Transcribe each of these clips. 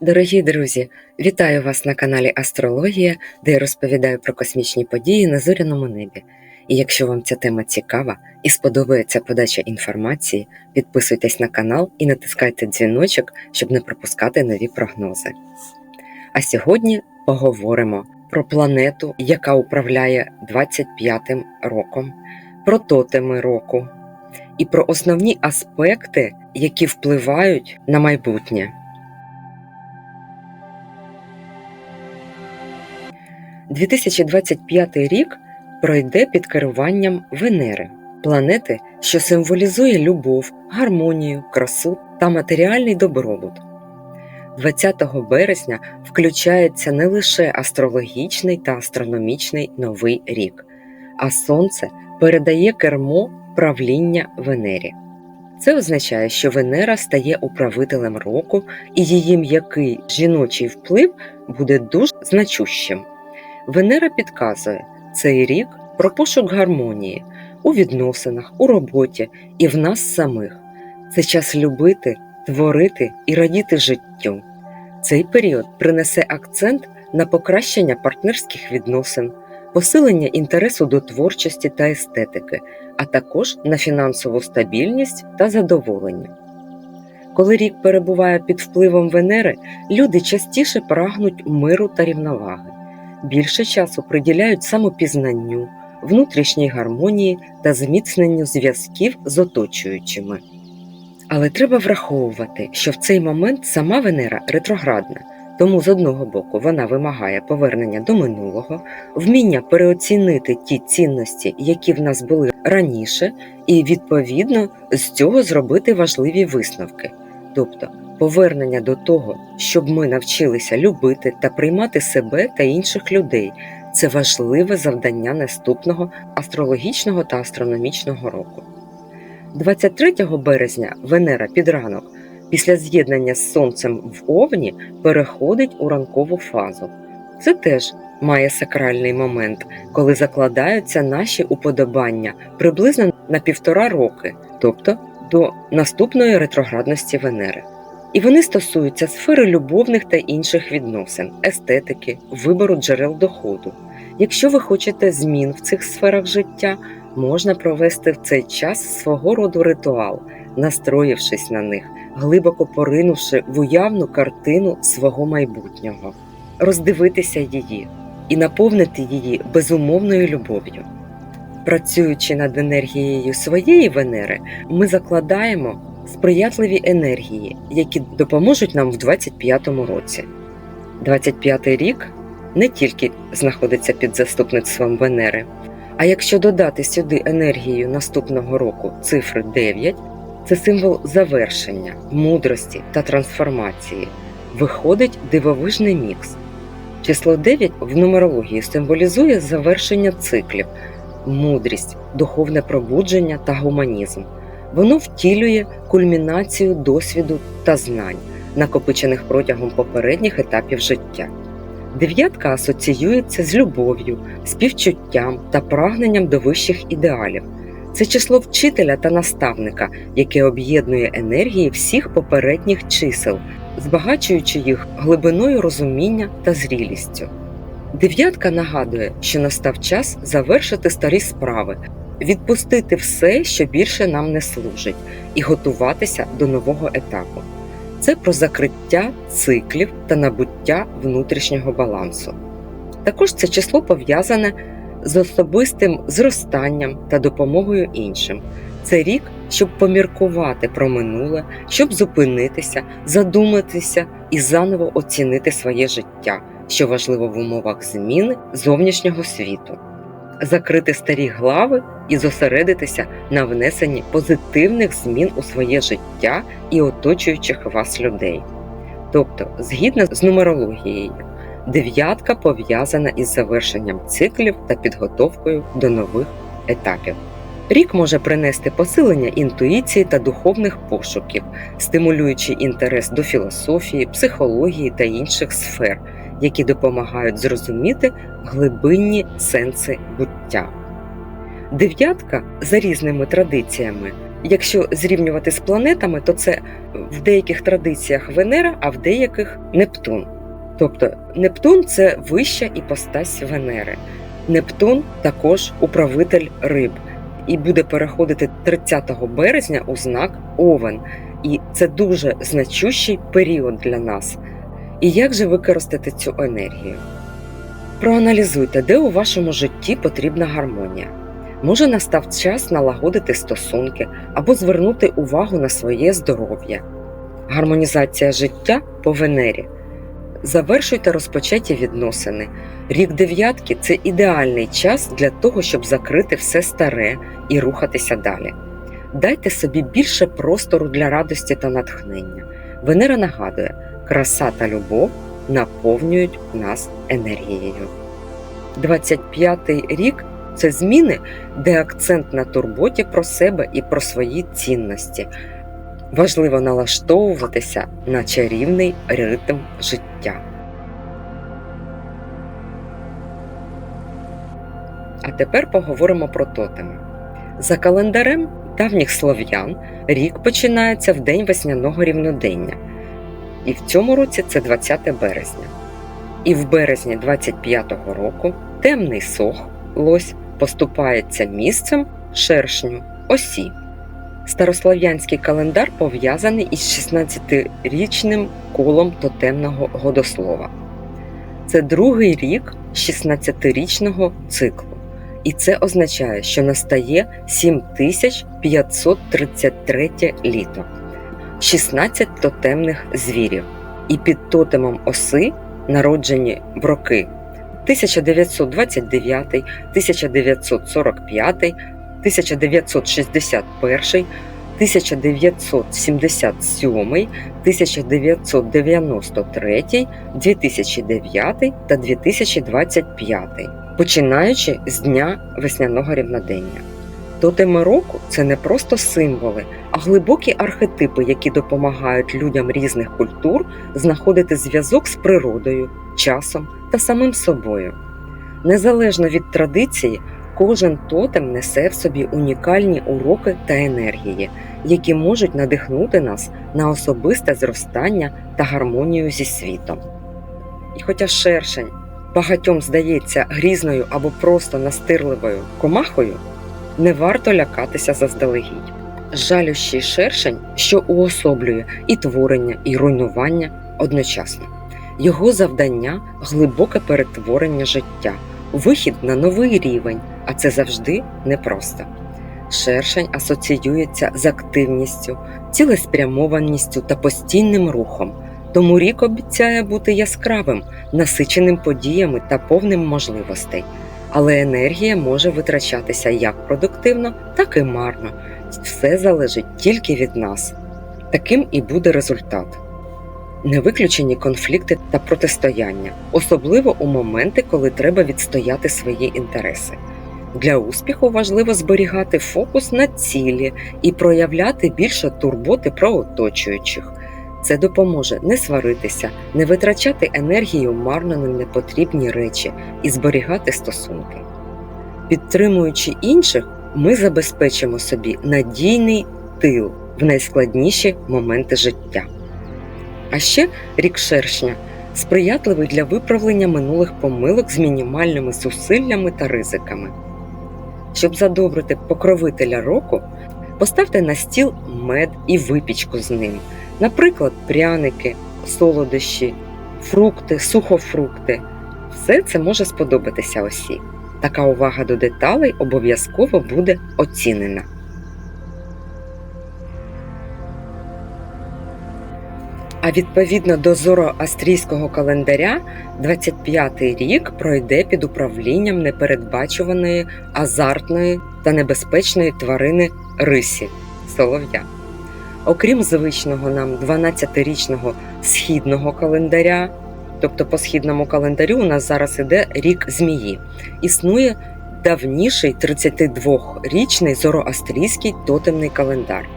Дорогі друзі, вітаю вас на каналі Астрологія, де я розповідаю про космічні події на зоряному небі. І якщо вам ця тема цікава і сподобається подача інформації, підписуйтесь на канал і натискайте дзвіночок, щоб не пропускати нові прогнози. А сьогодні поговоримо про планету, яка управляє 25-м роком, про тотеми року і про основні аспекти, які впливають на майбутнє. 2025 рік пройде під керуванням Венери, планети, що символізує любов, гармонію, красу та матеріальний добробут. 20 березня включається не лише астрологічний та астрономічний новий рік, а Сонце передає кермо правління Венері. Це означає, що Венера стає управителем року, і її м'який жіночий вплив буде дуже значущим. Венера підказує цей рік про пошук гармонії у відносинах, у роботі і в нас самих. Це час любити, творити і радіти життю. Цей період принесе акцент на покращення партнерських відносин, посилення інтересу до творчості та естетики, а також на фінансову стабільність та задоволення. Коли рік перебуває під впливом Венери, люди частіше прагнуть миру та рівноваги більше часу приділяють самопізнанню, внутрішній гармонії та зміцненню зв'язків з оточуючими. Але треба враховувати, що в цей момент сама Венера ретроградна, тому з одного боку вона вимагає повернення до минулого, вміння переоцінити ті цінності, які в нас були раніше, і відповідно з цього зробити важливі висновки. Тобто повернення до того, щоб ми навчилися любити та приймати себе та інших людей. Це важливе завдання наступного астрологічного та астрономічного року. 23 березня Венера під ранок після з'єднання з Сонцем в Овні переходить у ранкову фазу. Це теж має сакральний момент, коли закладаються наші уподобання приблизно на півтора роки, тобто до наступної ретроградності Венери. І вони стосуються сфери любовних та інших відносин, естетики, вибору джерел доходу. Якщо ви хочете змін в цих сферах життя, можна провести в цей час свого роду ритуал, настроївшись на них, глибоко поринувши в уявну картину свого майбутнього, роздивитися її і наповнити її безумовною любов'ю. Працюючи над енергією своєї Венери, ми закладаємо сприятливі енергії, які допоможуть нам в 25-му році. 25-й рік не тільки знаходиться під заступництвом Венери, а якщо додати сюди енергію наступного року цифри 9, це символ завершення, мудрості та трансформації. Виходить дивовижний мікс. Число 9 в нумерології символізує завершення циклів, мудрість, духовне пробудження та гуманізм. Воно втілює кульмінацію досвіду та знань, накопичених протягом попередніх етапів життя. Дев'ятка асоціюється з любов'ю, співчуттям та прагненням до вищих ідеалів. Це число вчителя та наставника, яке об'єднує енергії всіх попередніх чисел, збагачуючи їх глибиною розуміння та зрілістю. Дев'ятка нагадує, що настав час завершити старі справи, відпустити все, що більше нам не служить, і готуватися до нового етапу. Це про закриття циклів та набуття внутрішнього балансу. Також це число пов'язане з особистим зростанням та допомогою іншим. Це рік, щоб поміркувати про минуле, щоб зупинитися, задуматися і заново оцінити своє життя, що важливо в умовах зміни зовнішнього світу закрити старі глави і зосередитися на внесенні позитивних змін у своє життя і оточуючих вас людей. Тобто, згідно з нумерологією, дев'ятка пов'язана із завершенням циклів та підготовкою до нових етапів. Рік може принести посилення інтуїції та духовних пошуків, стимулюючи інтерес до філософії, психології та інших сфер які допомагають зрозуміти глибинні сенси буття. Дев'ятка за різними традиціями Якщо зрівнювати з планетами, то це в деяких традиціях Венера, а в деяких Нептун. Тобто Нептун це вища іпостась Венери. Нептун також управитель риб і буде переходити 30 березня у знак Овен. І це дуже значущий період для нас. І як же використати цю енергію? Проаналізуйте, де у вашому житті потрібна гармонія. Може настав час налагодити стосунки або звернути увагу на своє здоров'я. Гармонізація життя по Венері. Завершуйте розпочаті відносини. Рік дев'ятки це ідеальний час для того, щоб закрити все старе і рухатися далі. Дайте собі більше простору для радості та натхнення. Венера нагадує, краса та любов наповнюють нас енергією. 25-й рік це зміни, де акцент на турботі про себе і про свої цінності. Важливо налаштовуватися на чарівний ритм життя. А тепер поговоримо про тотеми. За календарем давніх слов'ян рік починається в день весняного рівнодення. І в цьому році це 20 березня. І в березні 25-го року темний сох лось поступається місцем шершню осі. Старослов'янський календар пов'язаний із 16-річним колом тотемного годослова. Це другий рік 16-річного циклу. І це означає, що настає 7533 літо, 16 тотемних звірів. І під тотемом оси народжені в роки 1929, 1945, 1961, 1977, 1993, 2009 та 2025, починаючи з дня весняного рівнодення. Тотеми року це не просто символи, а глибокі архетипи, які допомагають людям різних культур знаходити зв'язок з природою, часом та самим собою. Незалежно від традиції, кожен тотем несе в собі унікальні уроки та енергії, які можуть надихнути нас на особисте зростання та гармонію зі світом. І хоча шершень багатьом здається грізною або просто настирливою комахою, не варто лякатися заздалегідь. Жалющий шершень, що уособлює і творення, і руйнування одночасно. Його завдання глибоке перетворення життя, вихід на новий рівень, а це завжди непросто. Шершень асоціюється з активністю, цілеспрямованістю та постійним рухом, тому рік обіцяє бути яскравим, насиченим подіями та повним можливостей. Але енергія може витрачатися як продуктивно, так і марно. Все залежить тільки від нас. Таким і буде результат. Не виключені конфлікти та протистояння, особливо у моменти, коли треба відстояти свої інтереси. Для успіху важливо зберігати фокус на цілі і проявляти більше турботи про оточуючих. Це допоможе не сваритися, не витрачати енергію марно на непотрібні речі і зберігати стосунки. Підтримуючи інших, ми забезпечимо собі надійний тил в найскладніші моменти життя. А ще рік шершня сприятливий для виправлення минулих помилок з мінімальними зусиллями та ризиками. Щоб задобрити покровителя року, поставте на стіл мед і випічку з ним, наприклад, пряники, солодощі, фрукти, сухофрукти. Все це може сподобатися осі. Така увага до деталей обов'язково буде оцінена. А відповідно до зороастрійського календаря, 25-й рік пройде під управлінням непередбачуваної, азартної та небезпечної тварини рисі солов'я. Окрім звичного нам 12-річного східного календаря, тобто по східному календарю у нас зараз іде рік змії, існує давніший 32-річний зороастрійський тотемний календар.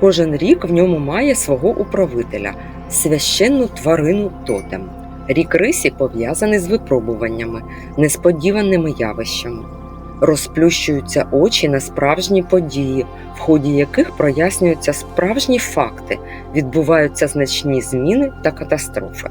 Кожен рік в ньому має свого управителя, священну тварину тотем. Рік рисі пов'язаний з випробуваннями, несподіваними явищами. Розплющуються очі на справжні події, в ході яких прояснюються справжні факти, відбуваються значні зміни та катастрофи.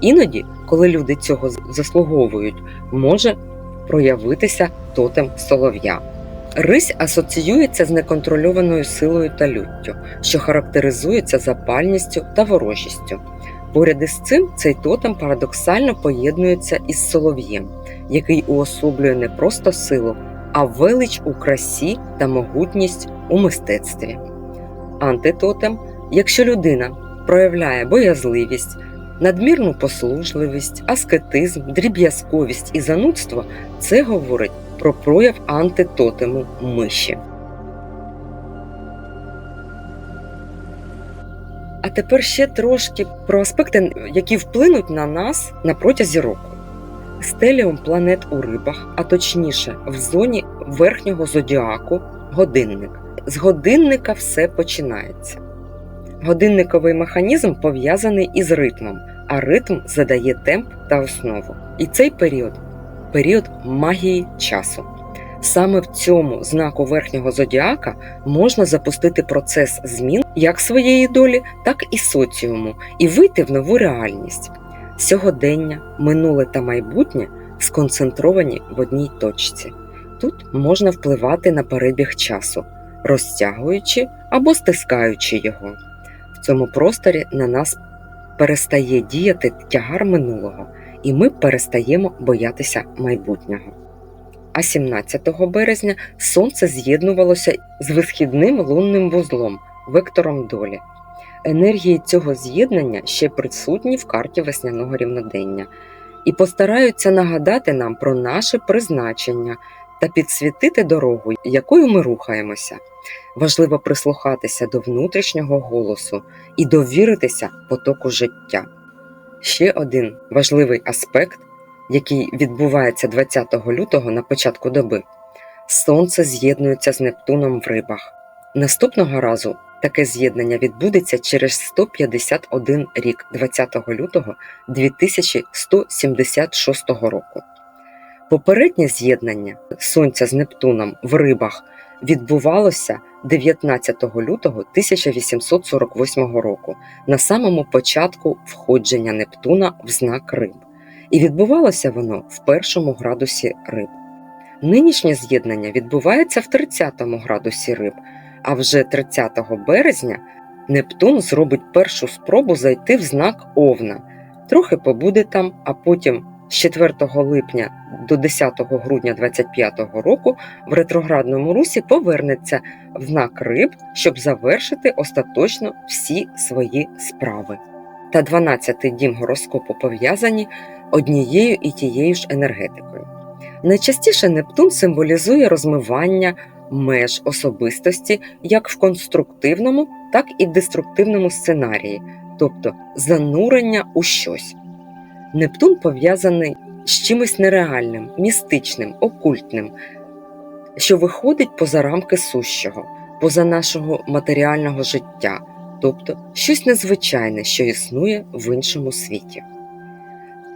Іноді, коли люди цього заслуговують, може проявитися тотем солов'я. Рись асоціюється з неконтрольованою силою та люттю, що характеризується запальністю та ворожістю. Поряд із цим цей тотем парадоксально поєднується із солов'єм, який уособлює не просто силу, а велич у красі та могутність у мистецтві. Антитотем, якщо людина проявляє боязливість, надмірну послужливість, аскетизм, дріб'язковість і занудство, це говорить про прояв антитотему миші. А тепер ще трошки про аспекти, які вплинуть на нас на протязі року. Стеліум планет у рибах, а точніше, в зоні верхнього зодіаку годинник. З годинника все починається. Годинниковий механізм пов'язаний із ритмом, а ритм задає темп та основу. І цей період період магії часу. Саме в цьому знаку верхнього зодіака можна запустити процес змін як своєї долі, так і соціуму, і вийти в нову реальність. Сьогодення, минуле та майбутнє сконцентровані в одній точці. Тут можна впливати на перебіг часу, розтягуючи або стискаючи його. В цьому просторі на нас перестає діяти тягар минулого, і ми перестаємо боятися майбутнього. А 17 березня сонце з'єднувалося з висхідним лунним вузлом, вектором долі. Енергії цього з'єднання ще присутні в карті весняного рівнодення і постараються нагадати нам про наше призначення та підсвітити дорогу, якою ми рухаємося. Важливо прислухатися до внутрішнього голосу і довіритися потоку життя. Ще один важливий аспект, який відбувається 20 лютого на початку доби, сонце з'єднується з Нептуном в рибах. Наступного разу таке з'єднання відбудеться через 151 рік 20 лютого 2176 року. Попереднє з'єднання Сонця з Нептуном в рибах відбувалося 19 лютого 1848 року на самому початку входження Нептуна в знак риб, і відбувалося воно в першому градусі риб. Нинішнє з'єднання відбувається в 30 градусі риб, а вже 30 березня Нептун зробить першу спробу зайти в знак Овна, трохи побуде там, а потім з 4 липня до 10 грудня 2025 року в ретроградному русі повернеться в знак риб, щоб завершити остаточно всі свої справи. Та 12-й дім гороскопу пов'язані однією і тією ж енергетикою. Найчастіше Нептун символізує розмивання меж особистості як в конструктивному, так і деструктивному сценарії, тобто занурення у щось. Нептун пов'язаний з чимось нереальним, містичним, окультним, що виходить поза рамки сущого, поза нашого матеріального життя, тобто щось незвичайне, що існує в іншому світі.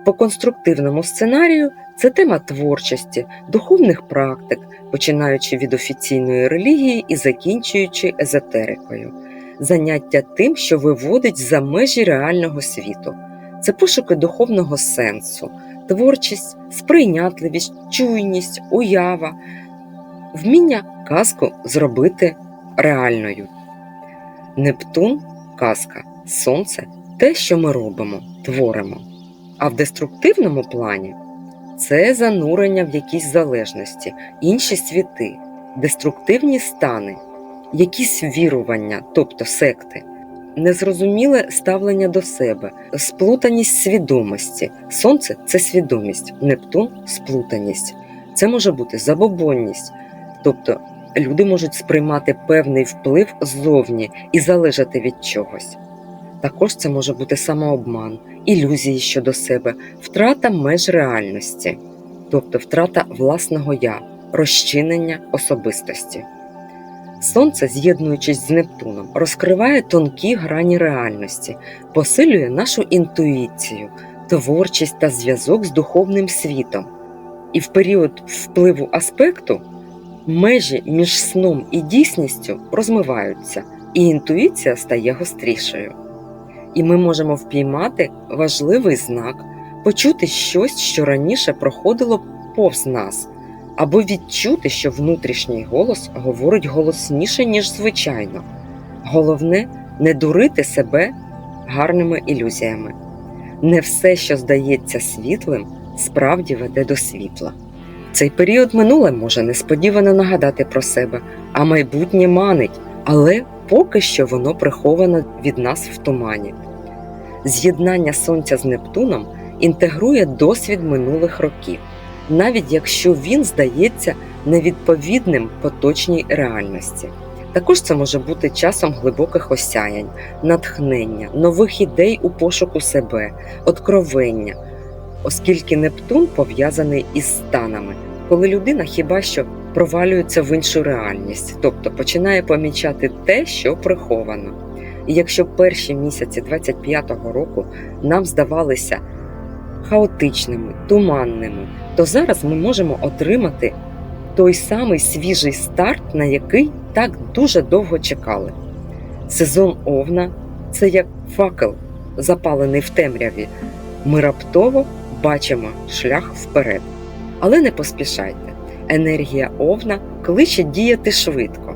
По конструктивному сценарію це тема творчості, духовних практик, починаючи від офіційної релігії і закінчуючи езотерикою, заняття тим, що виводить за межі реального світу це пошуки духовного сенсу, творчість, сприйнятливість, чуйність, уява, вміння казку зробити реальною. Нептун казка, сонце те, що ми робимо, творимо. А в деструктивному плані це занурення в якісь залежності, інші світи, деструктивні стани, якісь вірування, тобто секти незрозуміле ставлення до себе, сплутаність свідомості. Сонце це свідомість, Нептун сплутаність. Це може бути забобонність, тобто люди можуть сприймати певний вплив ззовні і залежати від чогось. Також це може бути самообман, ілюзії щодо себе, втрата меж реальності, тобто втрата власного я, розчинення особистості. Сонце, з'єднуючись з Нептуном, розкриває тонкі грані реальності, посилює нашу інтуїцію, творчість та зв'язок з духовним світом. І в період впливу аспекту межі між сном і дійсністю розмиваються, і інтуїція стає гострішою. І ми можемо впіймати важливий знак, почути щось, що раніше проходило повз нас, або відчути, що внутрішній голос говорить голосніше, ніж звичайно. Головне не дурити себе гарними ілюзіями. Не все, що здається світлим, справді веде до світла. Цей період минуле може несподівано нагадати про себе, а майбутнє манить, але поки що воно приховано від нас в тумані. З'єднання Сонця з Нептуном інтегрує досвід минулих років, навіть якщо він здається невідповідним поточній реальності. Також це може бути часом глибоких осяянь, натхнення, нових ідей у пошуку себе, откровення, оскільки Нептун пов'язаний із станами, коли людина хіба що провалюється в іншу реальність, тобто починає помічати те, що приховано. І якщо перші місяці 25-го року нам здавалися хаотичними, туманними, то зараз ми можемо отримати той самий свіжий старт, на який так дуже довго чекали. Сезон Овна це як факел, запалений в темряві. Ми раптово бачимо шлях вперед. Але не поспішайте. Енергія Овна кличе діяти швидко,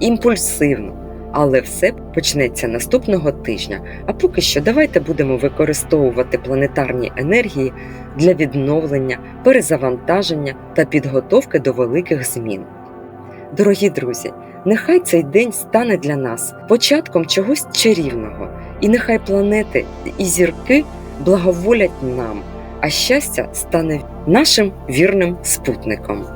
імпульсивно, але все почнеться наступного тижня. А поки що давайте будемо використовувати планетарні енергії для відновлення, перезавантаження та підготовки до великих змін. Дорогі друзі, нехай цей день стане для нас початком чогось чарівного, і нехай планети і зірки благоволять нам, а щастя стане нашим вірним спутником.